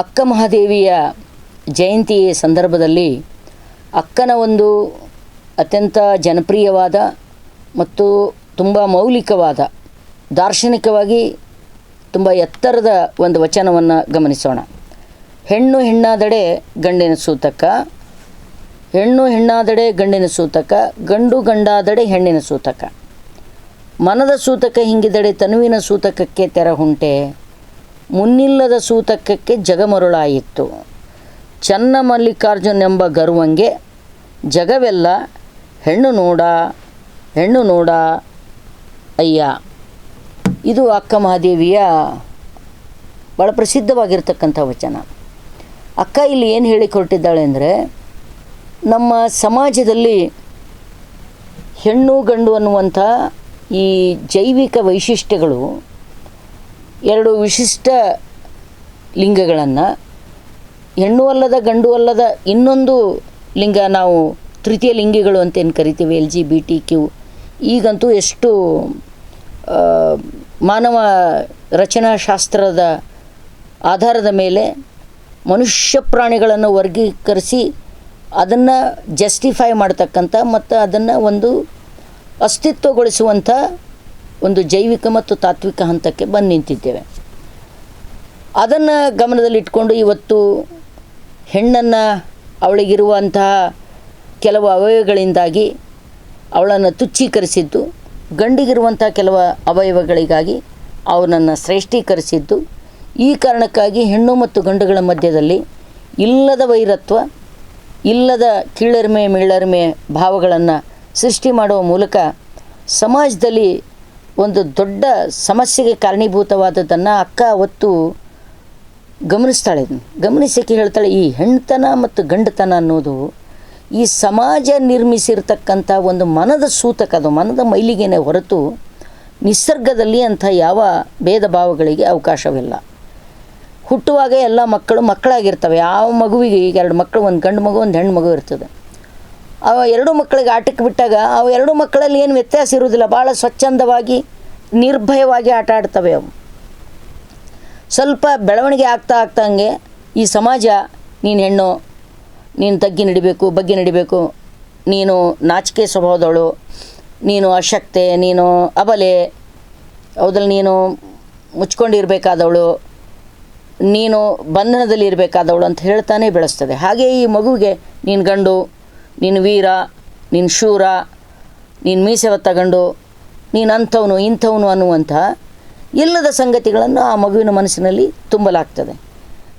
ಅಕ್ಕ ಮಹಾದೇವಿಯ ಜಯಂತಿ ಸಂದರ್ಭದಲ್ಲಿ ಅಕ್ಕನ ಒಂದು ಅತ್ಯಂತ ಜನಪ್ರಿಯವಾದ ಮತ್ತು ತುಂಬ ಮೌಲಿಕವಾದ, ದಾರ್ಶನಿಕವಾಗಿ ತುಂಬ ಎತ್ತರದ ಒಂದು ವಚನವನ್ನು ಗಮನಿಸೋಣ. ಹೆಣ್ಣು ಹೆಣ್ಣಾದಡೆ ಗಂಡಿನ ಸೂತಕ, ಹೆಣ್ಣು ಹೆಣ್ಣಾದಡೆ ಗಂಡಿನ ಸೂತಕ, ಗಂಡು ಗಂಡಾದಡೆ ಹೆಣ್ಣಿನ ಸೂತಕ. ಮನದ ಸೂತಕ ಹಿಂಗಿದಡೆ, ತನುವಿನ ಸೂತಕಕ್ಕೆ ತೆರಹುಂಟೆ ಮುನ್ನಿಲ್ಲದ ಸೂತಕಕ್ಕೆ ಜಗಮರುಳಾಯಿತು. ಚನ್ನ ಮಲ್ಲಿಕಾರ್ಜುನ್ ಎಂಬ ಗರುವಂಗೆ, ಜಗವೆಲ್ಲ, ಹೆಣ್ಣು ನೋಡ ಹೆಣ್ಣು ನೋಡ, ಅಯ್ಯ. ಇದು ಅಕ್ಕ ಮಹಾದೇವಿಯ ಭಾಳ ಪ್ರಸಿದ್ಧವಾಗಿರ್ತಕ್ಕಂಥ ವಚನ. ಅಕ್ಕ ಇಲ್ಲಿ ಏನು ಹೇಳಿಕೊಟ್ಟಿದ್ದಾಳೆ ಅಂದರೆ, ನಮ್ಮ ಸಮಾಜದಲ್ಲಿ ಹೆಣ್ಣು ಗಂಡು ಅನ್ನುವಂಥ ಈ ಜೈವಿಕ ವೈಶಿಷ್ಟ್ಯಗಳು ಎರಡು ವಿಶಿಷ್ಟ ಲಿಂಗಗಳನ್ನು ಹೆಣ್ಣು ಅಲ್ಲದ ಗಂಡು ಅಲ್ಲದ ಇನ್ನೊಂದು ಲಿಂಗ ನಾವು ತೃತೀಯ ಲಿಂಗಿಗಳು ಅಂತ ಏನು ಕರಿತೀವಿ L G B T Q ಈಗಂತೂ ಎಷ್ಟು ಮಾನವ ರಚನಾಶಾಸ್ತ್ರದ ಆಧಾರದ ಮೇಲೆ ಮನುಷ್ಯ ಪ್ರಾಣಿಗಳನ್ನು ವರ್ಗೀಕರಿಸಿ ಅದನ್ನು ಜಸ್ಟಿಫೈ ಮಾಡ್ತಕ್ಕಂಥ ಮತ್ತು ಅದನ್ನು ಒಂದು ಅಸ್ತಿತ್ವಗೊಳಿಸುವಂಥ ಒಂದು ಜೈವಿಕ ಮತ್ತು ತಾತ್ವಿಕ ಹಂತಕ್ಕೆ ಬಂದು ನಿಂತಿದ್ದೇವೆ. ಅದನ್ನು ಗಮನದಲ್ಲಿಟ್ಕೊಂಡು ಇವತ್ತು ಹೆಣ್ಣನ್ನು ಅವಳಿಗಿರುವಂತಹ ಕೆಲವು ಅವಯವಗಳಿಂದಾಗಿ ಅವಳನ್ನು ತುಚ್ಛೀಕರಿಸಿದ್ದು ಗಂಡಿಗಿರುವಂಥ ಕೆಲವು ಅವಯವಗಳಿಗಾಗಿ ಅವನನ್ನು ಶ್ರೇಷ್ಠೀಕರಿಸಿದ್ದು, ಈ ಕಾರಣಕ್ಕಾಗಿ ಹೆಣ್ಣು ಮತ್ತು ಗಂಡುಗಳ ಮಧ್ಯದಲ್ಲಿ ಇಲ್ಲದ ವೈರತ್ವ, ಇಲ್ಲದ ಕೀಳರಿಮೆ, ಮೇಳರಿಮೆ ಭಾವಗಳನ್ನು ಸೃಷ್ಟಿ ಮಾಡುವ ಮೂಲಕ ಸಮಾಜದಲ್ಲಿ ಒಂದು ದೊಡ್ಡ ಸಮಸ್ಯೆಗೆ ಕಾರಣೀಭೂತವಾದದ್ದನ್ನು ಅಕ್ಕ ಅವತ್ತು ಗಮನಿಸ್ತಾಳೆ. ಗಮನಿಸಕ್ಕೆ ಹೇಳ್ತಾಳೆ, ಈ ಹೆಣ್ತನ ಮತ್ತು ಗಂಡತನ ಅನ್ನೋದು ಈ ಸಮಾಜ ನಿರ್ಮಿಸಿರ್ತಕ್ಕಂಥ ಒಂದು ಮನದ ಸೂತಕ, ಅದು ಮನದ ಮೈಲಿಗೆನೆ ಹೊರತು ನಿಸರ್ಗದಲ್ಲಿ ಅಂಥ ಯಾವ ಭೇದ ಭಾವಗಳಿಗೆ ಅವಕಾಶವಿಲ್ಲ. ಹುಟ್ಟುವಾಗ ಎಲ್ಲ ಮಕ್ಕಳು ಮಕ್ಕಳಾಗಿರ್ತವೆ. ಯಾವ ಮಗುವಿಗೆ ಈಗ ಎರಡು ಮಕ್ಕಳು, ಒಂದು ಗಂಡು ಮಗು, ಒಂದು ಹೆಣ್ಣು ಮಗು ಇರ್ತದೆ. ಅವ ಎರಡು ಮಕ್ಕಳಿಗೆ ಆಟಕ್ಕೆ ಬಿಟ್ಟಾಗ ಅವು ಎರಡು ಮಕ್ಕಳಲ್ಲಿ ಏನು ವ್ಯತ್ಯಾಸ ಇರುವುದಿಲ್ಲ ಭಾಳ ಸ್ವಚ್ಛಂದವಾಗಿ ನಿರ್ಭಯವಾಗಿ ಆಟ ಆಡ್ತವೆ ಅವು. ಸ್ವಲ್ಪ ಬೆಳವಣಿಗೆ ಆಗ್ತಾ ಆಗ್ತಂಗೆ ಈ ಸಮಾಜ, ನೀನು ಹೆಣ್ಣು, ನೀನು ತಗ್ಗಿ ನಡಿಬೇಕು, ಬಗ್ಗೆ ನಡಿಬೇಕು, ನೀನು ನಾಚಿಕೆ ಸ್ವಭಾವದವಳು, ನೀನು ಅಶಕ್ತೆ, ನೀನು ಅಬಲೆ, ಹೌದಲ್ಲಿ, ನೀನು ಮುಚ್ಕೊಂಡಿರಬೇಕಾದವಳು, ನೀನು ಬಂಧನದಲ್ಲಿ ಇರಬೇಕಾದವಳು ಅಂತ ಹೇಳ್ತಾನೆ ಬೆಳೆಸ್ತದೆ. ಹಾಗೆ ಈ ಮಗುವಿಗೆ ನೀನು ಗಂಡು ನೀನು ವೀರ, ನೀನು ಶೂರ, ನೀನು ಮೀಸೆವ ತಗೊಂಡು ಗಂಡು ನೀನು ಅಂಥವನು, ಇಂಥವನು ಅನ್ನುವಂತಹ ಎಲ್ಲದ ಸಂಗತಿಗಳನ್ನು ಆ ಮಗುವಿನ ಮನಸ್ಸಿನಲ್ಲಿ ತುಂಬಲಾಗ್ತದೆ.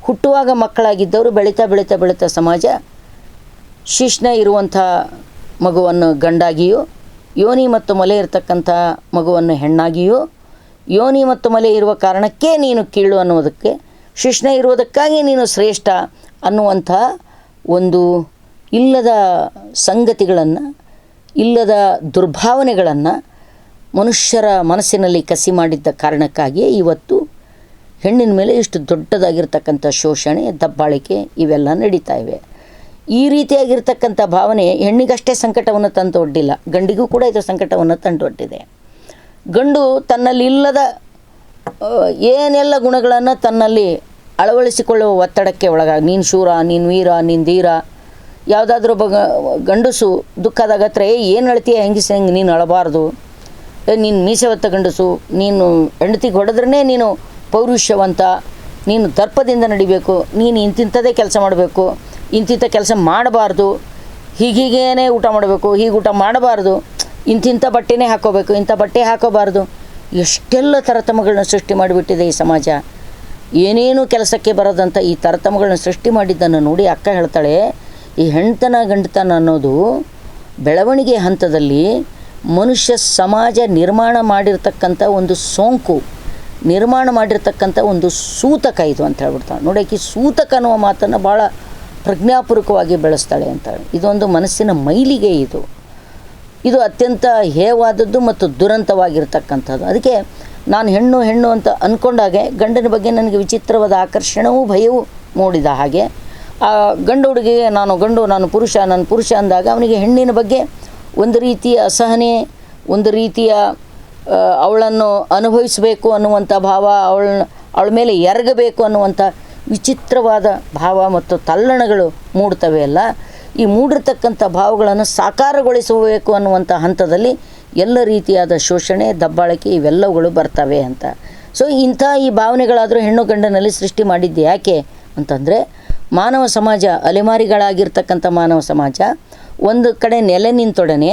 ಹುಟ್ಟುವಾಗ ಮಕ್ಕಳಾಗಿದ್ದವರು ಬೆಳೀತಾ ಬೆಳೀತಾ ಬೆಳೀತಾ ಸಮಾಜ ಶಿಶ್ನ ಇರುವಂಥ ಮಗುವನ್ನು ಗಂಡಾಗಿಯೋ, ಯೋನಿ ಮತ್ತು ಮಲೆ ಇರತಕ್ಕಂಥ ಮಗುವನ್ನು ಹೆಣ್ಣಾಗಿಯೋ, ಯೋನಿ ಮತ್ತು ಮಲೆ ಇರುವ ಕಾರಣಕ್ಕೆ ನೀನು ಕೀಳು ಅನ್ನುವುದಕ್ಕೆ ಶಿಶ್ನ ಇರುವುದಕ್ಕಾಗಿ ನೀನು ಶ್ರೇಷ್ಠ ಅನ್ನುವಂಥ ಒಂದು ಇಲ್ಲದ ಸಂಗತಿಗಳನ್ನು, ಇಲ್ಲದ ದುರ್ಭಾವನೆಗಳನ್ನು ಮನುಷ್ಯರ ಮನಸ್ಸಿನಲ್ಲಿ ಕಸಿ ಮಾಡಿದ್ದ ಕಾರಣಕ್ಕಾಗಿಯೇ ಇವತ್ತು ಹೆಣ್ಣಿನ ಮೇಲೆ ಇಷ್ಟು ದೊಡ್ಡದಾಗಿರ್ತಕ್ಕಂಥ ಶೋಷಣೆ, ದಬ್ಬಾಳಿಕೆ ಇವೆಲ್ಲ ನಡೀತಾ ಇವೆ. ಈ ರೀತಿಯಾಗಿರ್ತಕ್ಕಂಥ ಭಾವನೆ ಹೆಣ್ಣಿಗಷ್ಟೇ ಸಂಕಟವನ್ನು ತಂದೊಡ್ಡಿಲ್ಲ ಗಂಡಿಗೂ ಕೂಡ ಇದು ಸಂಕಟವನ್ನು ತಂದೊಡ್ಡಿದೆ ಗಂಡು ತನ್ನಲ್ಲಿ ಇಲ್ಲದ ಏನೆಲ್ಲ ಗುಣಗಳನ್ನು ತನ್ನಲ್ಲಿ ಅಳವಡಿಸಿಕೊಳ್ಳುವ ಒತ್ತಡಕ್ಕೆ ಒಳಗಾಗಿ, ನೀನು ಶೂರ, ನೀನು ವೀರ, ನೀನು ಧೀರ ಯಾವುದಾದ್ರೂ ಒಬ್ಬ ಗಂಡಸು ದುಃಖದಾಗ ಹತ್ರ, ಏ, ಏನು ಅಳ್ತೀಯ ಹೆಂಗಿಸ ಹೆಂಗೆ ನೀನು ಅಳಬಾರ್ದು? ನೀನು ಮೀಸೆ ಹೊತ್ತ ಗಂಡಸು, ನೀನು ಹೆಂಡತಿಗೆ ಹೊಡೆದ್ರೇ ನೀನು ಪೌರುಷವಂತ, ನೀನು ದರ್ಪದಿಂದ ನಡಿಬೇಕು, ನೀನು ಇಂತಿಂಥದ್ದೇ ಕೆಲಸ ಮಾಡಬೇಕು, ಇಂತಿಂಥ ಕೆಲಸ ಮಾಡಬಾರ್ದು ಹೀಗೀಗೇನೆ ಊಟ ಮಾಡಬೇಕು, ಹೀಗೆ ಊಟ ಮಾಡಬಾರ್ದು, ಇಂತಿಂಥ ಬಟ್ಟೆನೇ ಹಾಕೋಬೇಕು, ಇಂಥ ಬಟ್ಟೆ ಹಾಕೋಬಾರ್ದು. ಎಷ್ಟೆಲ್ಲ ತರತಮಗಳನ್ನ ಸೃಷ್ಟಿ ಮಾಡಿಬಿಟ್ಟಿದೆ ಈ ಸಮಾಜ. ಏನೇನು ಕೆಲಸಕ್ಕೆ ಬರೋದಂಥ ಈ ತರತಮಗಳನ್ನ ಸೃಷ್ಟಿ ಮಾಡಿದ್ದನ್ನು ನೋಡಿ ಅಕ್ಕ ಹೇಳ್ತಾಳೆ ಈ ಹೆಣ್ತನ ಗಂಡತನ ಅನ್ನೋದು ಬೆಳವಣಿಗೆ ಹಂತದಲ್ಲಿ ಮನುಷ್ಯ ಸಮಾಜ ನಿರ್ಮಾಣ ಮಾಡಿರ್ತಕ್ಕಂಥ ಒಂದು ಸೋಂಕು, ನಿರ್ಮಾಣ ಮಾಡಿರ್ತಕ್ಕಂಥ ಒಂದು ಸೂತಕ ಇದು ಅಂತ ಹೇಳ್ಬಿಡ್ತಾಳೆ ನೋಡೋಕೆ ಸೂತಕ ಅನ್ನುವ ಮಾತನ್ನು ಭಾಳ ಪ್ರಜ್ಞಾಪೂರ್ವಕವಾಗಿ ಬೆಳೆಸ್ತಾಳೆ ಅಂತ ಇದೊಂದು ಮನಸ್ಸಿನ ಮೈಲಿಗೆ ಇದು. ಇದು ಅತ್ಯಂತ ಹೇಯವಾದದ್ದು ಮತ್ತು ದುರಂತವಾಗಿರ್ತಕ್ಕಂಥದ್ದು. ಅದಕ್ಕೆ ನಾನು ಹೆಣ್ಣು ಹೆಣ್ಣು ಅಂತ ಅಂದ್ಕೊಂಡಾಗೆ ಗಂಡನ ಬಗ್ಗೆ ನನಗೆ ವಿಚಿತ್ರವಾದ ಆಕರ್ಷಣವೂ ಭಯವೂ ಮೂಡಿದ ಹಾಗೆ ಆ ಗಂಡು ಹುಡುಗಿಗೆ ನಾನು ಗಂಡು, ನಾನು ಪುರುಷ ನಾನು ಪುರುಷ ಅಂದಾಗ ಅವನಿಗೆ ಹೆಣ್ಣಿನ ಬಗ್ಗೆ ಒಂದು ರೀತಿಯ ಅಸಹನೆ, ಒಂದು ರೀತಿಯ ಅವಳನ್ನು ಅನುಭವಿಸಬೇಕು ಅನ್ನುವಂಥ ಭಾವ ಅವಳನ್ನ ಅವಳ ಮೇಲೆ ಎರಗಬೇಕು ಅನ್ನುವಂಥ ವಿಚಿತ್ರವಾದ ಭಾವ ಮತ್ತು ತಲ್ಲಣಗಳು ಮೂಡ್ತವೆ ಅಲ್ಲ. ಈ ಮೂಡಿರ್ತಕ್ಕಂಥ ಭಾವಗಳನ್ನು ಸಾಕಾರಗೊಳಿಸಬೇಕು ಅನ್ನುವಂಥ ಹಂತದಲ್ಲಿ ಎಲ್ಲ ರೀತಿಯಾದ ಶೋಷಣೆ, ದಬ್ಬಾಳಿಕೆ ಇವೆಲ್ಲವುಗಳು ಬರ್ತವೆ ಅಂತ. ಸೊ ಇಂಥ ಈ ಭಾವನೆಗಳಾದರೂ ಹೆಣ್ಣು ಗಂಡನಲ್ಲಿ ಸೃಷ್ಟಿ ಮಾಡಿದ್ದು ಯಾಕೆ ಅಂತಂದರೆ ಮಾನವ ಸಮಾಜ ಅಲೆಮಾರಿಗಳಾಗಿರ್ತಕ್ಕಂಥ ಮಾನವ ಸಮಾಜ, ಒಂದು ಕಡೆ ನೆಲೆ ನಿಂತೊಡನೆ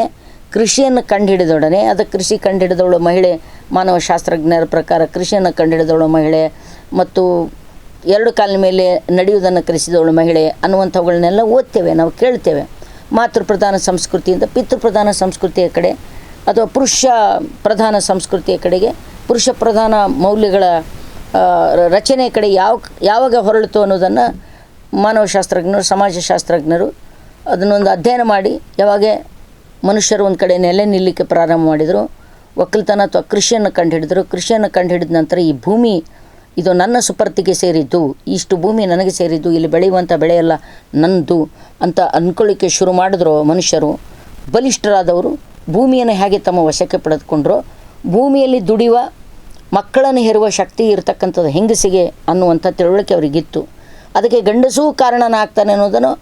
ಕೃಷಿಯನ್ನು ಕಂಡುಹಿಡಿದೊಡನೆ ಅದು ಕೃಷಿ ಕಂಡುಹಿಡಿದವಳು ಮಹಿಳೆ, ಮಾನವ ಶಾಸ್ತ್ರಜ್ಞರ ಪ್ರಕಾರ ಕೃಷಿಯನ್ನು ಕಂಡುಹಿಡಿದವಳು ಮಹಿಳೆ, ಮತ್ತು ಎರಡು ಕಾಲಿನ ಮೇಲೆ ನಡೆಯುವುದನ್ನು ಕಲಿಸಿದವಳು ಮಹಿಳೆ ಅನ್ನುವಂಥವುಗಳನ್ನೆಲ್ಲ ಓದ್ತೇವೆ, ನಾವು ಕೇಳ್ತೇವೆ. ಮಾತೃಪ್ರಧಾನ ಸಂಸ್ಕೃತಿಯಿಂದ ಪಿತೃಪ್ರಧಾನ ಸಂಸ್ಕೃತಿಯ ಕಡೆ ಅಥವಾ ಪುರುಷ ಪ್ರಧಾನ ಸಂಸ್ಕೃತಿಯ ಕಡೆಗೆ, ಪುರುಷ ಪ್ರಧಾನ ಮೌಲ್ಯಗಳ ರಚನೆ ಕಡೆ ಯಾವ, ಯಾವಾಗ ಹೊರಳಿತು ಅನ್ನೋದನ್ನು ಮಾನವಶಾಸ್ತ್ರಜ್ಞರು, ಸಮಾಜಶಾಸ್ತ್ರಜ್ಞರು ಅದನ್ನೊಂದು ಅಧ್ಯಯನ ಮಾಡಿ, ಯಾವಾಗ ಮನುಷ್ಯರು ಒಂದು ಕಡೆ ನೆಲೆ ನಿಲ್ಲಿಕ್ಕೆ ಪ್ರಾರಂಭ ಮಾಡಿದರು, ಒಕ್ಕಲ್ತನ ಅಥವಾ ಕೃಷಿಯನ್ನು ಕಂಡುಹಿಡಿದ್ರು. ಕೃಷಿಯನ್ನು ಕಂಡುಹಿಡಿದ ನಂತರ ಈ ಭೂಮಿ, ಇದು ನನ್ನ ಸುಪರ್ತಿಗೆ ಸೇರಿದ್ದು, ಇಷ್ಟು ಭೂಮಿ ನನಗೆ ಸೇರಿದ್ದು, ಇಲ್ಲಿ ಬೆಳೆಯುವಂಥ ಬೆಳೆಯೆಲ್ಲ ನನ್ನದು ಅಂತ ಅಂದ್ಕೊಳ್ಳಿಕ್ಕೆ ಶುರು ಮಾಡಿದ್ರು ಮನುಷ್ಯರು. ಬಲಿಷ್ಠರಾದವರು ಭೂಮಿಯನ್ನು ಹೇಗೆ ತಮ್ಮ ವಶಕ್ಕೆ ಪಡೆದುಕೊಂಡ್ರೋ? ಭೂಮಿಯಲ್ಲಿ ದುಡಿಯುವ, ಮಕ್ಕಳನ್ನು ಹೆರುವ ಶಕ್ತಿ ಇರತಕ್ಕಂಥದ್ದು ಹೆಂಗಸಿಗೆ ಅನ್ನುವಂಥ ತಿಳುವಳಿಕೆ ಅವರಿಗಿತ್ತು. ಅದಕ್ಕೆ ಗಂಡಸೂ ಕಾರಣನಾಗ್ತಾನೆ ಅನ್ನೋದನ್ನು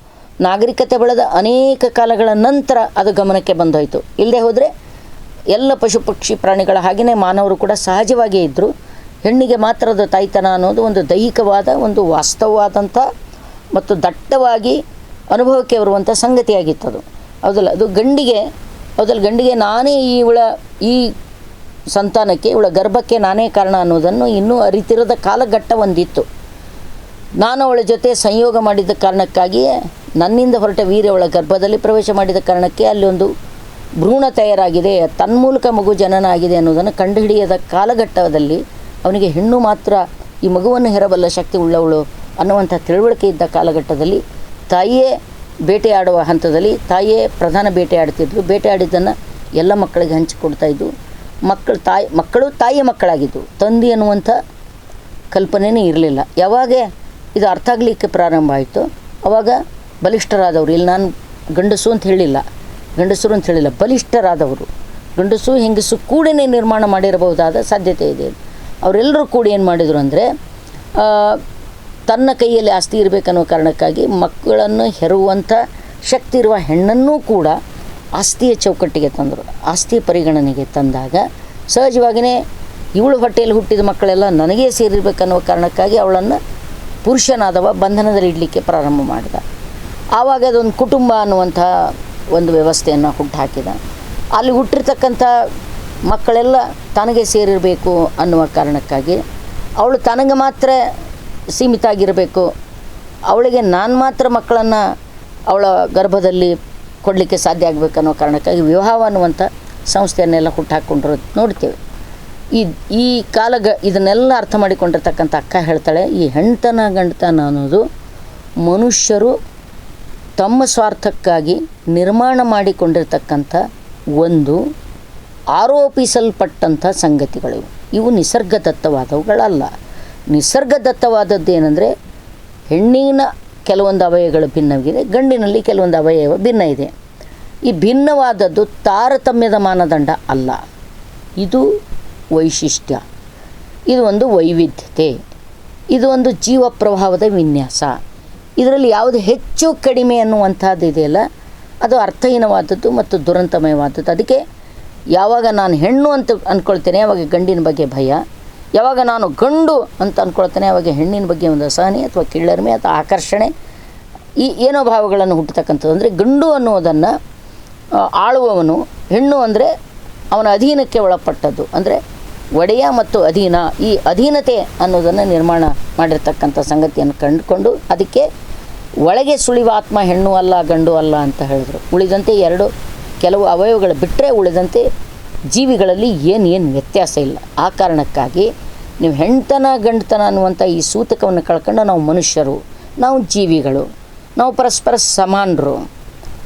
ನಾಗರಿಕತೆ ಬೆಳೆದ ಅನೇಕ ಕಾಲಗಳ ನಂತರ ಅದು ಗಮನಕ್ಕೆ ಬಂದೋಯಿತು. ಇಲ್ಲದೆ ಹೋದರೆ ಎಲ್ಲ ಪಶು ಪಕ್ಷಿ ಪ್ರಾಣಿಗಳ ಹಾಗೆಯೇ ಮಾನವರು ಕೂಡ ಸಹಜವಾಗಿಯೇ ಇದ್ದರು ಹೆಣ್ಣಿಗೆ ಮಾತ್ರ ಅದು ತಾಯ್ತನ ಅನ್ನೋದು ಒಂದು ದೈಹಿಕವಾದ, ಒಂದು ವಾಸ್ತವವಾದಂಥ ಮತ್ತು ದಟ್ಟವಾಗಿ ಅನುಭವಕ್ಕೆ ಬರುವಂಥ ಅದು ಹೌದಲ್ಲ? ಅದು ಗಂಡಿಗೆ, ಹೌದಲ್ಲ? ಗಂಡಿಗೆ ನಾನೇ ಈ ಇವಳ ಈ ಸಂತಾನಕ್ಕೆ ಇವಳ ಗರ್ಭಕ್ಕೆ ನಾನೇ ಕಾರಣ ಅನ್ನೋದನ್ನು ಇನ್ನೂ ಅರಿತಿರದ ಕಾಲಘಟ್ಟ ಒಂದಿತ್ತು. ನಾನು ಅವಳ ಜೊತೆ ಸಂಯೋಗ ಮಾಡಿದ ಕಾರಣಕ್ಕಾಗಿಯೇ ನನ್ನಿಂದ ಹೊರಟ ವೀರ್ಯ ಅವಳ ಗರ್ಭದಲ್ಲಿ ಪ್ರವೇಶ ಮಾಡಿದ ಕಾರಣಕ್ಕೆ ಅಲ್ಲಿ ಒಂದು ಭ್ರೂಣ ತಯಾರಾಗಿದೆ, ತನ್ಮೂಲಕ ಮಗು ಜನನ ಆಗಿದೆ ಅನ್ನೋದನ್ನು ಕಂಡುಹಿಡಿಯದ ಕಾಲಘಟ್ಟದಲ್ಲಿ ಅವನಿಗೆ ಹೆಣ್ಣು ಮಾತ್ರ ಈ ಮಗುವನ್ನು ಹೆರಬಲ್ಲ ಶಕ್ತಿ ಉಳ್ಳವಳು ಅನ್ನುವಂಥ ತಿಳುವಳಿಕೆ ಇದ್ದ ಕಾಲಘಟ್ಟದಲ್ಲಿ ತಾಯಿಯೇ ಬೇಟೆಯಾಡುವ ಹಂತದಲ್ಲಿ ತಾಯಿಯೇ ಪ್ರಧಾನ ಬೇಟೆಯಾಡ್ತಿದ್ರು ಬೇಟೆಯಾಡಿದ್ದನ್ನು ಎಲ್ಲ ಮಕ್ಕಳಿಗೆ ಹಂಚಿಕೊಡ್ತಾ ಇದ್ದು, ಮಕ್ಕಳು ತಾಯಿ, ಮಕ್ಕಳು ತಾಯಿಯ ಮಕ್ಕಳಾಗಿದ್ದು, ತಂದೆ ಅನ್ನುವಂಥ ಕಲ್ಪನೆಯೇ ಇರಲಿಲ್ಲ. ಯಾವಾಗ ಇದು ಅರ್ಥ ಆಗಲಿಕ್ಕೆ ಪ್ರಾರಂಭ ಆಯಿತು. ಅವಾಗ ಬಲಿಷ್ಠರಾದವರು, ಇಲ್ಲಿ ನಾನು ಗಂಡಸು ಅಂತ ಹೇಳಿಲ್ಲ, ಗಂಡಸರು ಅಂತ ಹೇಳಿಲ್ಲ, ಬಲಿಷ್ಠರಾದವರು. ಗಂಡಸು, ಹೆಂಗಸು ಕೂಡಿನೇ ನಿರ್ಮಾಣ ಮಾಡಿರಬಹುದಾದ ಸಾಧ್ಯತೆ ಇದೆ. ಅವರೆಲ್ಲರೂ ಕೂಡಿ ಏನು ಮಾಡಿದರು ಅಂದರೆ ತನ್ನ ಕೈಯಲ್ಲಿ ಆಸ್ತಿ ಇರಬೇಕನ್ನೋ ಕಾರಣಕ್ಕಾಗಿ ಮಕ್ಕಳನ್ನು ಹೆರುವಂಥ ಶಕ್ತಿ ಇರುವ ಹೆಣ್ಣನ್ನೂ ಕೂಡ ಆಸ್ತಿಯ ಚೌಕಟ್ಟಿಗೆ ತಂದರು. ಆಸ್ತಿಯ ಪರಿಗಣನೆಗೆ ತಂದಾಗ ಸಹಜವಾಗಿಯೇ ಇವಳು ಹೊಟ್ಟೆಯಲ್ಲಿ ಹುಟ್ಟಿದ ಮಕ್ಕಳೆಲ್ಲ ನನಗೇ ಸೇರಿರಬೇಕನ್ನೋ ಕಾರಣಕ್ಕಾಗಿ ಅವಳನ್ನು ಪುರುಷನಾದವ, ಬಂಧನದಲ್ಲಿ ಇಡಲಿಕ್ಕೆ ಪ್ರಾರಂಭ ಮಾಡಿದ. ಆವಾಗ ಅದೊಂದು ಕುಟುಂಬ ಅನ್ನುವಂಥ ಒಂದು ವ್ಯವಸ್ಥೆಯನ್ನು ಹುಟ್ಟುಹಾಕಿದ. ಅಲ್ಲಿ ಹುಟ್ಟಿರ್ತಕ್ಕಂಥ ಮಕ್ಕಳೆಲ್ಲ ತನಗೆ ಸೇರಿರಬೇಕು ಅನ್ನುವ ಕಾರಣಕ್ಕಾಗಿ ಅವಳು ತನಗೆ ಮಾತ್ರ ಸೀಮಿತ ಆಗಿರಬೇಕು ಅವಳಿಗೆ ನಾನು ಮಾತ್ರ ಮಕ್ಕಳನ್ನು ಅವಳ ಗರ್ಭದಲ್ಲಿ ಕೊಡಲಿಕ್ಕೆ ಸಾಧ್ಯ ಆಗಬೇಕನ್ನೋ ಕಾರಣಕ್ಕಾಗಿ ವಿವಾಹ ಅನ್ನುವಂಥ ಸಂಸ್ಥೆಯನ್ನೆಲ್ಲ ಹುಟ್ಟಾಕೊಂಡಿರೋದು ನೋಡ್ತೇವೆ. ಈ ಈ ಕಾಲಗ ಇದನ್ನೆಲ್ಲ ಅರ್ಥ ಮಾಡಿಕೊಂಡಿರ್ತಕ್ಕಂಥ ಅಕ್ಕ ಹೇಳ್ತಾಳೆ, ಈ ಹೆಣ್ತನ ಗಂಡತನ ಅನ್ನೋದು ಮನುಷ್ಯರು ತಮ್ಮ ಸ್ವಾರ್ಥಕ್ಕಾಗಿ ನಿರ್ಮಾಣ ಮಾಡಿಕೊಂಡಿರ್ತಕ್ಕಂಥ ಒಂದು ಆರೋಪಿಸಲ್ಪಟ್ಟಂಥ ಸಂಗತಿಗಳು ಇವು ನಿಸರ್ಗದತ್ತವಾದವುಗಳಲ್ಲ. ನಿಸರ್ಗದತ್ತವಾದದ್ದು ಏನಂದರೆ ಹೆಣ್ಣಿನ ಕೆಲವೊಂದು ಅವಯವಗಳು ಭಿನ್ನವಿದೆ ಗಂಡಿನಲ್ಲಿ ಕೆಲವೊಂದು ಅವಯವ ಭಿನ್ನ ಇದೆ. ಈ ಭಿನ್ನವಾದದ್ದು ತಾರತಮ್ಯದ ಮಾನದಂಡ ಅಲ್ಲ. ಇದು ವೈಶಿಷ್ಟ್ಯ. ಇದು ಒಂದು ವೈವಿಧ್ಯತೆ. ಇದು ಒಂದು ಜೀವ ಪ್ರಭಾವದ ವಿನ್ಯಾಸ. ಇದರಲ್ಲಿ ಯಾವುದು ಹೆಚ್ಚು ಕಡಿಮೆ ಅನ್ನುವಂಥದ್ದು ಇದೆಯಲ್ಲ, ಅದು ಅರ್ಥಹೀನವಾದದ್ದು ಮತ್ತು ದುರಂತಮಯವಾದದ್ದು. ಅದಕ್ಕೆ ಯಾವಾಗ ನಾನು ಹೆಣ್ಣು ಅಂತ ಅಂದ್ಕೊಳ್ತೇನೆ ಯಾವಾಗ ಗಂಡಿನ ಬಗ್ಗೆ ಭಯ. ಯಾವಾಗ ನಾನು ಗಂಡು ಅಂತ ಅಂದ್ಕೊಳ್ತೇನೆ ಯಾವಾಗ ಹೆಣ್ಣಿನ ಬಗ್ಗೆ ಒಂದು ಅಸಹನೆ ಅಥವಾ ಕೀಳರಿಮೆ ಅಥವಾ ಆಕರ್ಷಣೆ. ಈ ಏನೋ ಭಾವಗಳನ್ನು ಹುಟ್ಟತಕ್ಕಂಥದ್ದು. ಅಂದರೆ ಗಂಡು ಅನ್ನುವುದನ್ನು ಆಳುವವನು, ಹೆಣ್ಣು ಅಂದರೆ ಅವನ ಅಧೀನಕ್ಕೆ ಒಳಪಟ್ಟದ್ದು. ಅಂದರೆ ಒಡೆಯ ಮತ್ತು ಅಧೀನ, ಈ ಅಧೀನತೆ ಅನ್ನೋದನ್ನು ನಿರ್ಮಾಣ ಮಾಡಿರ್ತಕ್ಕಂಥ ಸಂಗತಿಯನ್ನು ಕಂಡುಕೊಂಡು ಅದಕ್ಕೆ ಒಳಗೆ ಸುಳಿವ ಆತ್ಮ ಹೆಣ್ಣು ಅಲ್ಲ, ಗಂಡು ಅಲ್ಲ ಅಂತ ಹೇಳಿದರು. ಉಳಿದಂತೆ ಎರಡು, ಕೆಲವು ಅವಯವಗಳು ಬಿಟ್ಟರೆ ಉಳಿದಂತೆ ಜೀವಿಗಳಲ್ಲಿ ಏನೇನು ಏನು ವ್ಯತ್ಯಾಸ ಇಲ್ಲ. ಆ ಕಾರಣಕ್ಕಾಗಿ ನೀವು ಹೆಣ್ತನ ಗಂಡತನ ಅನ್ನುವಂಥ ಈ ಸೂತಕವನ್ನು ಕಳ್ಕೊಂಡು ನಾವು ಮನುಷ್ಯರು, ನಾವು ಜೀವಿಗಳು, ನಾವು ಪರಸ್ಪರ ಸಮಾನರು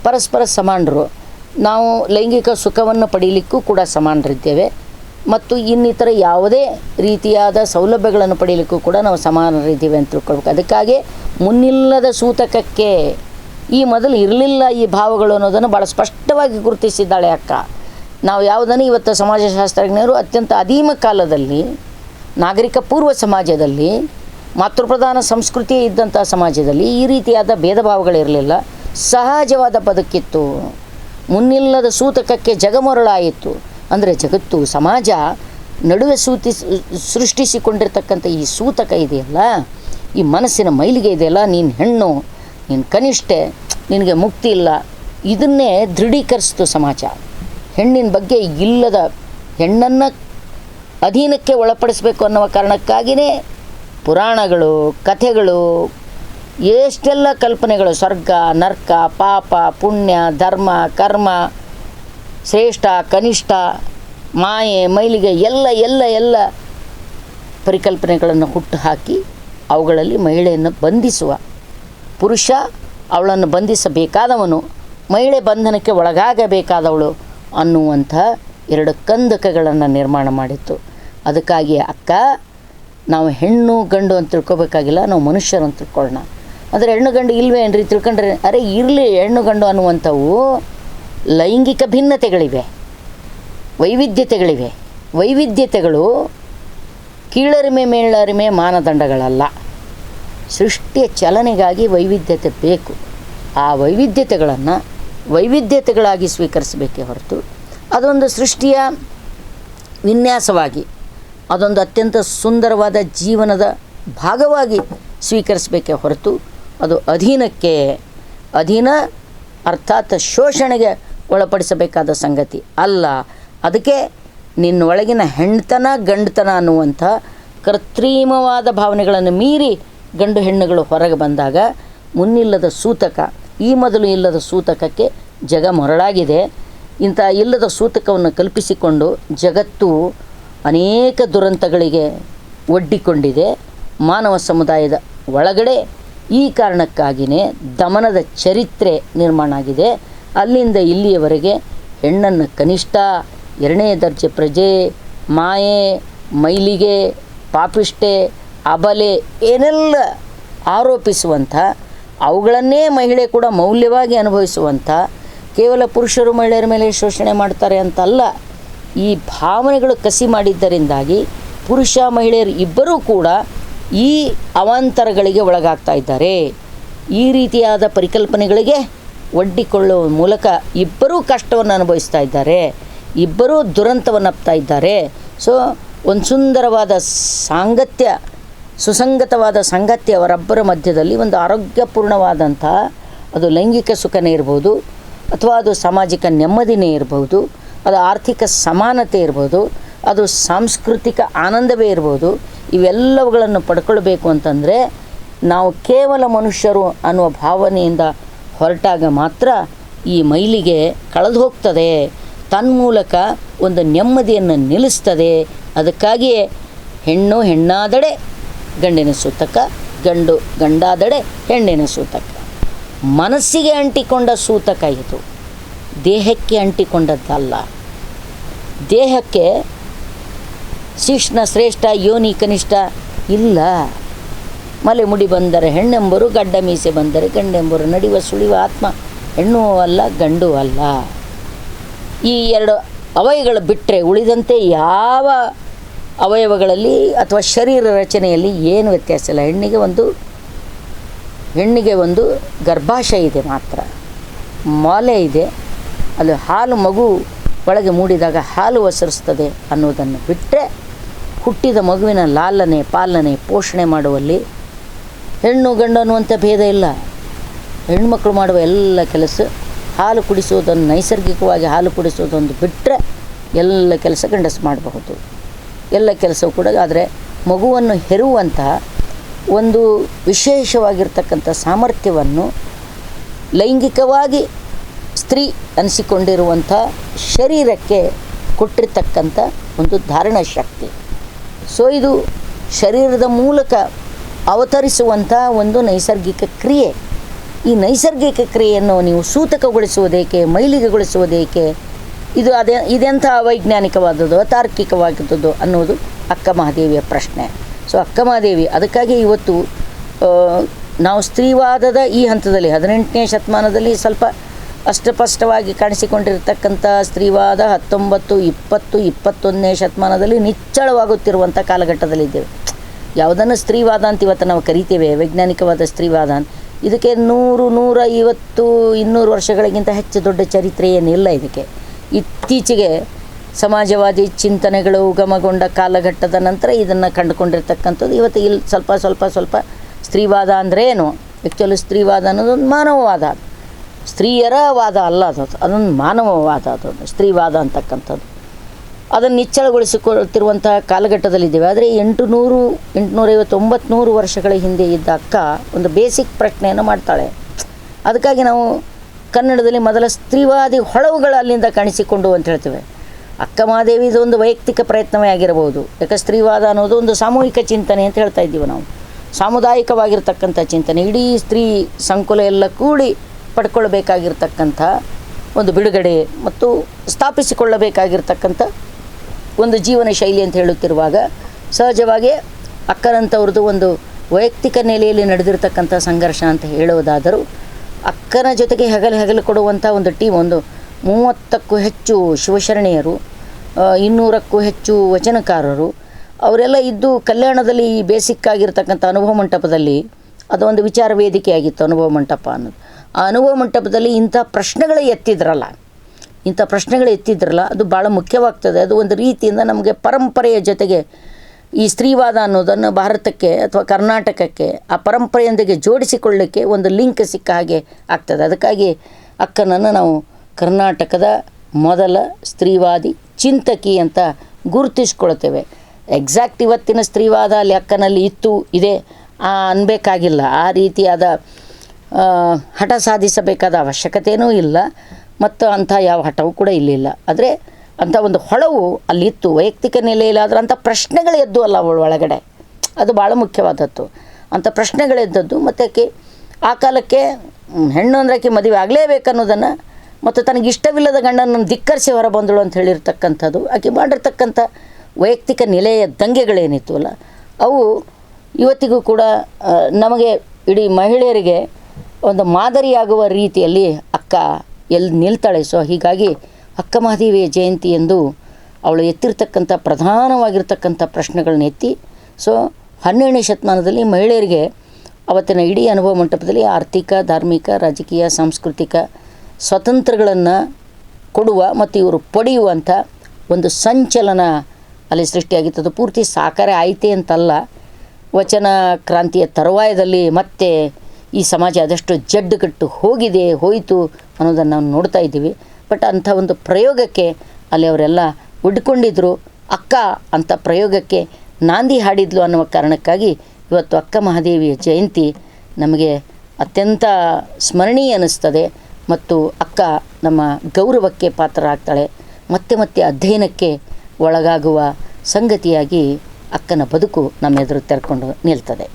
ಪರಸ್ಪರ ಸಮಾನರು, ನಾವು ಲೈಂಗಿಕ ಸುಖವನ್ನು ಪಡೀಲಿಕ್ಕೂ ಕೂಡ ಸಮಾನರಿದ್ದೇವೆ. ಮತ್ತು ಇನ್ನಿತರ ಯಾವುದೇ ರೀತಿಯಾದ ಸೌಲಭ್ಯಗಳನ್ನು ಪಡೆಯಲಿಕ್ಕೂ ಕೂಡ ನಾವು ಸಮಾನರಿದ್ದೀವಿ ಅಂತ ತಿಳ್ಕೊಳ್ಬೇಕು. ಅದಕ್ಕಾಗಿ ಮುನ್ನಿಲ್ಲದ ಸೂತಕಕ್ಕೆ ಈ ಮೊದಲು ಇರಲಿಲ್ಲ ಈ ಭಾವಗಳು ಅನ್ನೋದನ್ನು ಭಾಳ ಸ್ಪಷ್ಟವಾಗಿ ಗುರುತಿಸಿದ್ದಾಳೆ ಅಕ್ಕ. ನಾವು ಯಾವುದನ್ನು ಇವತ್ತು ಸಮಾಜಶಾಸ್ತ್ರಜ್ಞರು ಅತ್ಯಂತ ಅಧೀಮ ಕಾಲದಲ್ಲಿ, ನಾಗರಿಕ ಪೂರ್ವ ಸಮಾಜದಲ್ಲಿ, ಮಾತೃಪ್ರಧಾನ ಸಂಸ್ಕೃತಿ ಇದ್ದಂಥ ಸಮಾಜದಲ್ಲಿ ಈ ರೀತಿಯಾದ ಭೇದ ಭಾವಗಳಿರಲಿಲ್ಲ ಸಹಜವಾದ ಬದುಕಿತ್ತು. ಮುನ್ನಿಲ್ಲದ ಸೂತಕಕ್ಕೆ ಜಗಮೊರಳಾಯಿತು. ಅಂದರೆ ಜಗತ್ತು, ಸಮಾಜ ನಡುವೆ ಸೂತಿ, ಸೃಷ್ಟಿಸಿಕೊಂಡಿರ್ತಕ್ಕಂಥ ಈ ಸೂತಕ ಇದೆಯಲ್ಲ, ಈ ಮನಸ್ಸಿನ ಮೈಲಿಗೆ ಇದೆಯಲ್ಲ, ನೀನು ಹೆಣ್ಣು, ನೀನು ಕನಿಷ್ಠೆ, ನಿನಗೆ ಮುಕ್ತಿ ಇಲ್ಲ, ಇದನ್ನೇ ದೃಢೀಕರಿಸ್ತು ಸಮಾಜ. ಹೆಣ್ಣಿನ ಬಗ್ಗೆ ಇಲ್ಲದ ಹೆಣ್ಣನ್ನು ಅಧೀನಕ್ಕೆ ಒಳಪಡಿಸಬೇಕು ಅನ್ನುವ ಕಾರಣಕ್ಕಾಗಿಯೇ ಪುರಾಣಗಳು, ಕಥೆಗಳು, ಎಷ್ಟೆಲ್ಲ ಕಲ್ಪನೆಗಳು, ಸ್ವರ್ಗ, ನರ್ಕ, ಪಾಪ, ಪುಣ್ಯ, ಧರ್ಮ, ಕರ್ಮ ಶ್ರೇಷ್ಠ, ಕನಿಷ್ಠ, ಮಾಯೆ, ಮೈಲಿಗೆ ಎಲ್ಲ ಎಲ್ಲ ಎಲ್ಲ ಪರಿಕಲ್ಪನೆಗಳನ್ನು ಹುಟ್ಟು ಹಾಕಿ ಅವುಗಳಲ್ಲಿ ಮಹಿಳೆಯನ್ನು ಬಂಧಿಸುವ ಪುರುಷ ಅವಳನ್ನು ಬಂಧಿಸಬೇಕಾದವನು, ಮಹಿಳೆ ಬಂಧನಕ್ಕೆ ಒಳಗಾಗಬೇಕಾದವಳು ಅನ್ನುವಂಥ ಎರಡು ಕಂದಕಗಳನ್ನು ನಿರ್ಮಾಣ ಮಾಡಿತ್ತು. ಅದಕ್ಕಾಗಿ ಅಕ್ಕ, ನಾವು ಹೆಣ್ಣು, ಗಂಡು ಅಂತ ತಿಳ್ಕೊಬೇಕಾಗಿಲ್ಲ, ನಾವು ಮನುಷ್ಯರು ಅಂತ ತಿಳ್ಕೊಳ್ಳೋಣ. ಅಂದರೆ ಹೆಣ್ಣು, ಗಂಡು ಇಲ್ವೇ ಏನ್ರಿ? ತಿಳ್ಕೊಂಡ್ರೆ, ಅರೆ ಇರಲಿ, ಹೆಣ್ಣು, ಗಂಡು ಅನ್ನುವಂಥವು ಲೈಂಗಿಕ ಭಿನ್ನತೆಗಳಿವೆ, ವೈವಿಧ್ಯತೆಗಳಿವೆ. ವೈವಿಧ್ಯತೆಗಳು ಕೀಳರಿಮೆ, ಮೇಳರಿಮೆ ಮಾನದಂಡಗಳಲ್ಲ. ಸೃಷ್ಟಿಯ ಚಲನೆಗಾಗಿ ವೈವಿಧ್ಯತೆ ಬೇಕು. ಆ ವೈವಿಧ್ಯತೆಗಳನ್ನು ವೈವಿಧ್ಯತೆಗಳಾಗಿ ಸ್ವೀಕರಿಸಬೇಕೇ ಹೊರತು ಅದೊಂದು ಸೃಷ್ಟಿಯ ವಿನ್ಯಾಸವಾಗಿ, ಅದೊಂದು ಅತ್ಯಂತ ಸುಂದರವಾದ ಜೀವನದ ಭಾಗವಾಗಿ ಸ್ವೀಕರಿಸಬೇಕೇ ಹೊರತು ಅದು ಅಧೀನಕ್ಕೆ, ಅಧೀನ ಅರ್ಥಾತ್ ಶೋಷಣೆಗೆ ಒಳಪಡಿಸಬೇಕಾದ ಸಂಗತಿ. ಅಲ್ಲ, ಅದಕ್ಕೆ ನಿನ್ನೊಳಗಿನ ಹೆಣ್ತನ ಗಂಡತನ ಅನ್ನುವಂಥ ಕೃತ್ರಿಮವಾದ ಭಾವನೆಗಳನ್ನು ಮೀರಿ ಗಂಡು ಹೆಣ್ಣುಗಳು ಹೊರಗೆ ಬಂದಾಗ ಮುನ್ನಿಲ್ಲದ ಸೂತಕ, ಈ ಮೊದಲು ಇಲ್ಲದ ಸೂತಕಕ್ಕೆ ಜಗ ಮೊರಳಾಗಿದೆ ಇಂಥ ಇಲ್ಲದ ಸೂತಕವನ್ನು ಕಲ್ಪಿಸಿಕೊಂಡು ಜಗತ್ತು ಅನೇಕ ದುರಂತಗಳಿಗೆ ಒಡ್ಡಿಕೊಂಡಿದೆ. ಮಾನವ ಸಮುದಾಯದ ಒಳಗಡೆ ಈ ಕಾರಣಕ್ಕಾಗಿಯೇ ದಮನದ ಚರಿತ್ರೆ ನಿರ್ಮಾಣ ಆಗಿದೆ. ಅಲ್ಲಿಂದ ಇಲ್ಲಿಯವರೆಗೆ ಹೆಣ್ಣನ್ನು ಕನಿಷ್ಠ ಎರಡನೇ ದರ್ಜೆ ಪ್ರಜೆ, ಮಾಯೆ, ಮೈಲಿಗೆ ಪಾಪಿಷ್ಟೆ ಅಬಲೆ ಏನೆಲ್ಲ ಆರೋಪಿಸುವಂಥ, ಅವುಗಳನ್ನೇ ಮಹಿಳೆ ಕೂಡ ಮೌಲ್ಯವಾಗಿ ಅನುಭವಿಸುವಂಥ, ಕೇವಲ ಪುರುಷರು ಮಹಿಳೆಯರ ಮೇಲೆ ಶೋಷಣೆ ಮಾಡ್ತಾರೆ ಅಂತಲ್ಲ, ಈ ಭಾವನೆಗಳು ಕಸಿ ಮಾಡಿದ್ದರಿಂದಾಗಿ ಪುರುಷ ಮಹಿಳೆಯರು ಇಬ್ಬರೂ ಕೂಡ ಈ ಅವಾಂತರಗಳಿಗೆ ಒಳಗಾಗ್ತಾ ಇದ್ದಾರೆ. ಈ ರೀತಿಯಾದ ಪರಿಕಲ್ಪನೆಗಳಿಗೆ ಒಡ್ಡಿಕೊಳ್ಳುವ ಮೂಲಕ ಇಬ್ಬರೂ ಕಷ್ಟವನ್ನು ಅನುಭವಿಸ್ತಾ ಇದ್ದಾರೆ, ಇಬ್ಬರೂ ದುರಂತವನ್ನಪ್ತಾ ಇದ್ದಾರೆ. ಸೊ ಒಂದು ಸುಂದರವಾದ ಸಾಂಗತ್ಯ, ಸುಸಂಗತವಾದ ಸಂಗತಿ ಅವರಬ್ಬರ ಮಧ್ಯದಲ್ಲಿ ಒಂದು ಆರೋಗ್ಯಪೂರ್ಣವಾದಂಥ, ಅದು ಲೈಂಗಿಕ ಸುಖನೇ ಇರ್ಬೋದು, ಅಥವಾ ಅದು ಸಾಮಾಜಿಕ ನೆಮ್ಮದಿನೇ ಇರ್ಬೋದು, ಅದು ಆರ್ಥಿಕ ಸಮಾನತೆ ಇರ್ಬೋದು, ಅದು ಸಾಂಸ್ಕೃತಿಕ ಆನಂದವೇ ಇರ್ಬೋದು, ಇವೆಲ್ಲವುಗಳನ್ನು ಪಡ್ಕೊಳ್ಬೇಕು ಅಂತಂದರೆ ನಾವು ಕೇವಲ ಮನುಷ್ಯರು ಅನ್ನುವ ಭಾವನೆಯಿಂದ ಹೊರಟಾಗ ಮಾತ್ರ ಈ ಮೈಲಿಗೆ ಕಳೆದು ಹೋಗ್ತದೆ. ತನ್ಮೂಲಕ ಒಂದು ನೆಮ್ಮದಿಯನ್ನು ನಿಲ್ಲಿಸ್ತದೆ. ಅದಕ್ಕಾಗಿಯೇ ಹೆಣ್ಣು ಹೆಣ್ಣಾದಡೆ, ಗಂಡಿನ ಸೂತಕ, ಗಂಡು ಗಂಡಾದಡೆ, ಹೆಣ್ಣಿನ ಸೂತಕ. ಮನಸ್ಸಿಗೆ ಅಂಟಿಕೊಂಡ ಸೂತಕ ಇದು. ದೇಹಕ್ಕೆ ಅಂಟಿಕೊಂಡದ್ದಲ್ಲ. ದೇಹಕ್ಕೆ ಶಿಷ್ಣ ಶ್ರೇಷ್ಠ, ಯೋನಿ ಕನಿಷ್ಠ ಇಲ್ಲ. ಮಲೆ ಮುಡಿ ಬಂದರೆ ಹೆಣ್ಣೆಂಬರು, ಗಡ್ಡ ಮೀಸೆ ಬಂದರೆ ಗಂಡೆಂಬರು. ನಡೆಯುವ ಸುಳಿವ ಆತ್ಮ ಹೆಣ್ಣು ಅಲ್ಲ, ಗಂಡು ಅಲ್ಲ. ಈ ಎರಡು ಅವಯಗಳು ಬಿಟ್ಟರೆ ಉಳಿದಂತೆ ಯಾವ ಅವಯವಗಳಲ್ಲಿ ಅಥವಾ ಶರೀರ ರಚನೆಯಲ್ಲಿ ಏನು ವ್ಯತ್ಯಾಸ ಇಲ್ಲ. ಹೆಣ್ಣಿಗೆ ಒಂದು ಹೆಣ್ಣಿಗೆ ಒಂದು ಗರ್ಭಾಶಯ ಇದೆ ಮಾತ್ರ. ಮೊಲೆ ಇದೆ. ಅದು ಹಾಲು ಮಗು ಒಳಗೆ ಮೂಡಿದಾಗ ಹಾಲು ಒಸರಿಸ್ತದೆ ಅನ್ನೋದನ್ನು ಬಿಟ್ಟರೆ ಹುಟ್ಟಿದ ಮಗುವಿನ ಲಾಲನೆ, ಪಾಲನೆ, ಪೋಷಣೆ ಮಾಡುವಲ್ಲಿ ಹೆಣ್ಣು ಗಂಡು ಅನ್ನುವಂಥ ಭೇದ ಇಲ್ಲ. ಹೆಣ್ಮಕ್ಳು ಮಾಡುವ ಎಲ್ಲ ಕೆಲಸ, ಹಾಲು ಕುಡಿಸುವುದನ್ನು ನೈಸರ್ಗಿಕವಾಗಿ ಹಾಲು ಕುಡಿಸೋದೊಂದು ಬಿಟ್ಟರೆ ಎಲ್ಲ ಕೆಲಸ ಗಂಡಸು ಮಾಡಬಹುದು. ಎಲ್ಲ ಕೆಲಸವೂ ಕೂಡ, ಆದರೆ ಮಗುವನ್ನು ಹೆರುವಂತಹ ಒಂದು ವಿಶೇಷವಾಗಿರ್ತಕ್ಕಂಥ ಸಾಮರ್ಥ್ಯವನ್ನು ಲೈಂಗಿಕವಾಗಿ ಸ್ತ್ರೀ ಅನಿಸಿಕೊಂಡಿರುವಂಥ ಶರೀರಕ್ಕೆ ಕೊಟ್ಟಿರ್ತಕ್ಕಂಥ ಒಂದು ಧಾರಣಾ ಶಕ್ತಿ. ಸೊ, ಇದು ಶರೀರದ ಮೂಲಕ ಅವತರಿಸುವಂಥ ಒಂದು ನೈಸರ್ಗಿಕ ಕ್ರಿಯೆ. ಈ ನೈಸರ್ಗಿಕ ಕ್ರಿಯೆಯನ್ನು ನೀವು ಸೂತಕಗೊಳಿಸುವುದೇಕೆ, ಮೈಲಿಗೆಗೊಳಿಸುವುದೇಕೆ? ಇದು ಅದೇ, ಇದೆಂಥ ವೈಜ್ಞಾನಿಕವಾದದ್ದು ಅತಾರ್ಕಿಕವಾದದ್ದು ಅನ್ನೋದು ಅಕ್ಕ ಮಹಾದೇವಿಯ ಪ್ರಶ್ನೆ. ಸೊ, ಅಕ್ಕ ಮಹಾದೇವಿ, ಅದಕ್ಕಾಗಿ ಇವತ್ತು ನಾವು ಸ್ತ್ರೀವಾದದ ಈ ಹಂತದಲ್ಲಿ, ಹದಿನೆಂಟನೇ ಶತಮಾನದಲ್ಲಿ ಸ್ವಲ್ಪ ಅಷ್ಟಪಷ್ಟವಾಗಿ ಕಾಣಿಸಿಕೊಂಡಿರ್ತಕ್ಕಂಥ ಸ್ತ್ರೀವಾದ ಹತ್ತೊಂಬತ್ತು, ಇಪ್ಪತ್ತು, ಇಪ್ಪತ್ತೊಂದನೇ ಶತಮಾನದಲ್ಲಿ ನಿಚ್ಚಳವಾಗುತ್ತಿರುವಂಥ ಕಾಲಘಟ್ಟದಲ್ಲಿದ್ದೇವೆ. ಯಾವುದನ್ನು ಸ್ತ್ರೀವಾದ ಅಂತ ಇವತ್ತು ನಾವು ಕರಿತೇವೆ, ವೈಜ್ಞಾನಿಕವಾದ ಸ್ತ್ರೀವಾದ ಅಂತ. ಇದಕ್ಕೆ ನೂರು ನೂರ ಐವತ್ತು ಇನ್ನೂರು ವರ್ಷಗಳಿಗಿಂತ ಹೆಚ್ಚು ದೊಡ್ಡ ಚರಿತ್ರೆ ಏನಿಲ್ಲ ಇದಕ್ಕೆ. ಇತ್ತೀಚೆಗೆ ಸಮಾಜವಾದಿ ಚಿಂತನೆಗಳು ಉಗಮಗೊಂಡ ಕಾಲಘಟ್ಟದ ನಂತರ ಇದನ್ನು ಕಂಡುಕೊಂಡಿರ್ತಕ್ಕಂಥದ್ದು ಇವತ್ತು ಇಲ್ಲಿ ಸ್ವಲ್ಪ ಸ್ವಲ್ಪ ಸ್ವಲ್ಪ ಸ್ತ್ರೀವಾದ ಅಂದರೆ ಏನು? ಆ್ಯಕ್ಚುಲಿ ಸ್ತ್ರೀವಾದ ಅನ್ನೋದು ಒಂದು ಮಾನವವಾದ. ಸ್ತ್ರೀಯರ ವಾದ ಅಲ್ಲ ಅದು, ಅದೊಂದು ಮಾನವವಾದ ಅದು, ಸ್ತ್ರೀವಾದ ಅಂತಕ್ಕಂಥದ್ದು. ಅದನ್ನು ನಿಚ್ಚಳಗೊಳಿಸಿಕೊಳ್ಳುತ್ತಿರುವಂತಹ ಕಾಲಘಟ್ಟದಲ್ಲಿದ್ದೇವೆ. ಆದರೆ ಎಂಟು ನೂರು ಒಂಬತ್ತು ವರ್ಷಗಳ ಹಿಂದೆ ಇದ್ದ ಅಕ್ಕ ಒಂದು ಬೇಸಿಕ್ ಪ್ರಶ್ನೆಯನ್ನು ಮಾಡ್ತಾಳೆ. ಅದಕ್ಕಾಗಿ ನಾವು ಕನ್ನಡದಲ್ಲಿ ಮೊದಲ ಸ್ತ್ರೀವಾದಿ ಹೊಳವುಗಳು ಅಲ್ಲಿಂದ ಕಾಣಿಸಿಕೊಂಡು ಅಂತ ಹೇಳ್ತೇವೆ. ಅಕ್ಕ ಮಹಾದೇವಿ ಇದೊಂದು ವೈಯಕ್ತಿಕ ಪ್ರಯತ್ನವೇ ಆಗಿರಬಹುದು. ಯಾಕೆ ಸ್ತ್ರೀವಾದ ಅನ್ನೋದು ಒಂದು ಸಾಮೂಹಿಕ ಚಿಂತನೆ ಅಂತ ಹೇಳ್ತಾ ಇದ್ದೀವಿ ನಾವು. ಸಾಮುದಾಯಿಕವಾಗಿರ್ತಕ್ಕಂಥ ಚಿಂತನೆ. ಇಡೀ ಸ್ತ್ರೀ ಸಂಕುಲ ಎಲ್ಲ ಕೂಡಿ ಪಡ್ಕೊಳ್ಬೇಕಾಗಿರ್ತಕ್ಕಂಥ ಒಂದು ಬಿಡುಗಡೆ ಮತ್ತು ಸ್ಥಾಪಿಸಿಕೊಳ್ಳಬೇಕಾಗಿರ್ತಕ್ಕಂಥ ಒಂದು ಜೀವನ ಶೈಲಿ ಅಂತ ಹೇಳುತ್ತಿರುವಾಗ ಸಹಜವಾಗಿ ಅಕ್ಕನಂಥವ್ರದ್ದು ಒಂದು ವೈಯಕ್ತಿಕ ನೆಲೆಯಲ್ಲಿ ನಡೆದಿರ್ತಕ್ಕಂಥ ಸಂಘರ್ಷ ಅಂತ ಹೇಳುವುದಾದರೂ ಅಕ್ಕನ ಜೊತೆಗೆ ಹೆಗಲು ಹೆಗಲು ಕೊಡುವಂಥ ಒಂದು ಟೀಮ್, ಒಂದು ಮೂವತ್ತಕ್ಕೂ ಹೆಚ್ಚು ಶಿವಶರಣೆಯರು ಇನ್ನೂರಕ್ಕೂ ಹೆಚ್ಚು ವಚನಕಾರರು, ಅವರೆಲ್ಲ ಇದ್ದು ಕಲ್ಯಾಣದಲ್ಲಿ ಈ ಬೇಸಿಕ್ ಆಗಿರ್ತಕ್ಕಂಥ ಅನುಭವ ಮಂಟಪದಲ್ಲಿ ಅದೊಂದು ವಿಚಾರ ವೇದಿಕೆ ಆಗಿತ್ತು ಅನುಭವ ಮಂಟಪ ಅನ್ನೋದು. ಆ ಅನುಭವ ಮಂಟಪದಲ್ಲಿ ಇಂಥ ಪ್ರಶ್ನೆಗಳೇ ಎತ್ತಿದ್ರಲ್ಲ. ಇಂಥ ಪ್ರಶ್ನೆಗಳು ಎತ್ತಿದ್ರಲ್ಲ, ಅದು ಭಾಳ ಮುಖ್ಯವಾಗ್ತದೆ. ಅದು ಒಂದು ರೀತಿಯಿಂದ ನಮಗೆ ಪರಂಪರೆಯ ಜೊತೆಗೆ ಈ ಸ್ತ್ರೀವಾದ ಅನ್ನೋದನ್ನು ಭಾರತಕ್ಕೆ ಅಥವಾ ಕರ್ನಾಟಕಕ್ಕೆ ಆ ಪರಂಪರೆಯೊಂದಿಗೆ ಜೋಡಿಸಿಕೊಳ್ಳಲಿಕ್ಕೆ ಒಂದು ಲಿಂಕ್ ಸಿಕ್ಕ ಹಾಗೆ ಆಗ್ತದೆ. ಅದಕ್ಕಾಗಿ ಅಕ್ಕನನ್ನು ನಾವು ಕರ್ನಾಟಕದ ಮೊದಲ ಸ್ತ್ರೀವಾದಿ ಚಿಂತಕಿ ಅಂತ ಗುರುತಿಸ್ಕೊಳ್ತೇವೆ ಎಕ್ಸಾಕ್ಟ್ ಇವತ್ತಿನ ಸ್ತ್ರೀವಾದ ಅಲ್ಲಿ ಅಕ್ಕನಲ್ಲಿ ಇತ್ತು, ಇದೆ ಅನ್ಬೇಕಾಗಿಲ್ಲ. ಆ ರೀತಿಯಾದ ಹಠ ಸಾಧಿಸಬೇಕಾದ ಅವಶ್ಯಕತೆಯೂ ಇಲ್ಲ. ಮತ್ತು ಅಂಥ ಯಾವ ಹಠವೂ ಕೂಡ ಇಲ್ಲಿಲ್ಲ. ಆದರೆ ಅಂಥ ಒಂದು ಹೊಳವು ಅಲ್ಲಿತ್ತು. ವೈಯಕ್ತಿಕ ನೆಲೆಯಲ್ಲಾದ್ರೆ ಅಂಥ ಪ್ರಶ್ನೆಗಳು ಎದ್ದು ಅಲ್ಲ ಅವಳ ಒಳಗಡೆ. ಅದು ಭಾಳ ಮುಖ್ಯವಾದದ್ದು. ಅಂಥ ಪ್ರಶ್ನೆಗಳೆದ್ದದ್ದು ಮತ್ತು ಆಕೆ ಆ ಕಾಲಕ್ಕೆ ಹೆಣ್ಣು ಅಂದ್ರೆ ಆಕೆ ಮದುವೆ ಆಗಲೇಬೇಕನ್ನೋದನ್ನು ಮತ್ತು ತನಗೆ ಇಷ್ಟವಿಲ್ಲದ ಗಂಡನನ್ನು ಧಿಕ್ಕರಿಸಿ ಹೊರ ಬಂದಳು ಅಂತ ಹೇಳಿರ್ತಕ್ಕಂಥದ್ದು. ಆಕೆ ಮಾಡಿರ್ತಕ್ಕಂಥ ವೈಯಕ್ತಿಕ ನೆಲೆಯ ದಂಗೆಗಳೇನಿತ್ತು ಅಲ್ಲ. ಅವು ಇವತ್ತಿಗೂ ಕೂಡ ನಮಗೆ ಇಡೀ ಮಹಿಳೆಯರಿಗೆ ಒಂದು ಮಾದರಿಯಾಗುವ ರೀತಿಯಲ್ಲಿ ಅಕ್ಕ ಎಲ್ಲಿ ನಿಲ್ತಾಳೆ ಸೊ ಹೀಗಾಗಿ ಅಕ್ಕ ಮಹಾದೇವಿಯ ಜಯಂತಿ ಎಂದು ಅವಳು ಎತ್ತಿರ್ತಕ್ಕಂಥ ಪ್ರಧಾನವಾಗಿರ್ತಕ್ಕಂಥ ಪ್ರಶ್ನೆಗಳನ್ನ ಎತ್ತಿ ಸೊ ಹನ್ನೆರಡನೇ ಶತಮಾನದಲ್ಲಿ ಮಹಿಳೆಯರಿಗೆ ಅವತ್ತಿನ ಇಡೀ ಅನುಭವ ಮಂಟಪದಲ್ಲಿ ಆರ್ಥಿಕ, ಧಾರ್ಮಿಕ, ರಾಜಕೀಯ, ಸಾಂಸ್ಕೃತಿಕ ಸ್ವತಂತ್ರಗಳನ್ನು ಕೊಡುವ ಮತ್ತು ಇವರು ಪಡೆಯುವಂಥ ಒಂದು ಸಂಚಲನ ಅಲ್ಲಿ ಸೃಷ್ಟಿಯಾಗಿತ್ತು. ಅದು ಪೂರ್ತಿ ಸಾಕಾರ ಆಯಿತೆ ಅಂತಲ್ಲ. ವಚನ ಕ್ರಾಂತಿಯ ತರುವಾಯದಲ್ಲಿ ಮತ್ತೆ ಈ ಸಮಾಜ ಅದಷ್ಟು ಜಡ್ಡುಗಟ್ಟು ಹೋಗಿದೆ, ಹೋಯಿತು. ಅನ್ನೋದನ್ನು ನಾವು ನೋಡ್ತಾ ಇದ್ದೀವಿ. ಬಟ್ ಅಂಥ ಒಂದು ಪ್ರಯೋಗಕ್ಕೆ ಅಲ್ಲಿ ಅವರೆಲ್ಲ ಉಡ್ಕೊಂಡಿದ್ರು, ಅಕ್ಕ, ಅಂತ ಪ್ರಯೋಗಕ್ಕೆ ನಾಂದಿ ಹಾಡಿದ್ಲು ಅನ್ನುವ ಕಾರಣಕ್ಕಾಗಿ ಇವತ್ತು ಅಕ್ಕ ಮಹಾದೇವಿಯ ಜಯಂತಿ ನಮಗೆ ಅತ್ಯಂತ ಸ್ಮರಣೀಯ ಅನ್ನಿಸ್ತದೆ. ಮತ್ತು ಅಕ್ಕ ನಮ್ಮ ಗೌರವಕ್ಕೆ ಪಾತ್ರರಾಗ್ತಾಳೆ. ಮತ್ತೆ ಮತ್ತೆ ಅಧ್ಯಯನಕ್ಕೆ ಒಳಗಾಗುವ ಸಂಗತಿಯಾಗಿ ಅಕ್ಕನ ಬದುಕು ನಮ್ಮ ಎದುರು ತೆರ್ಕೊಂಡು ನಿಲ್ತದೆ.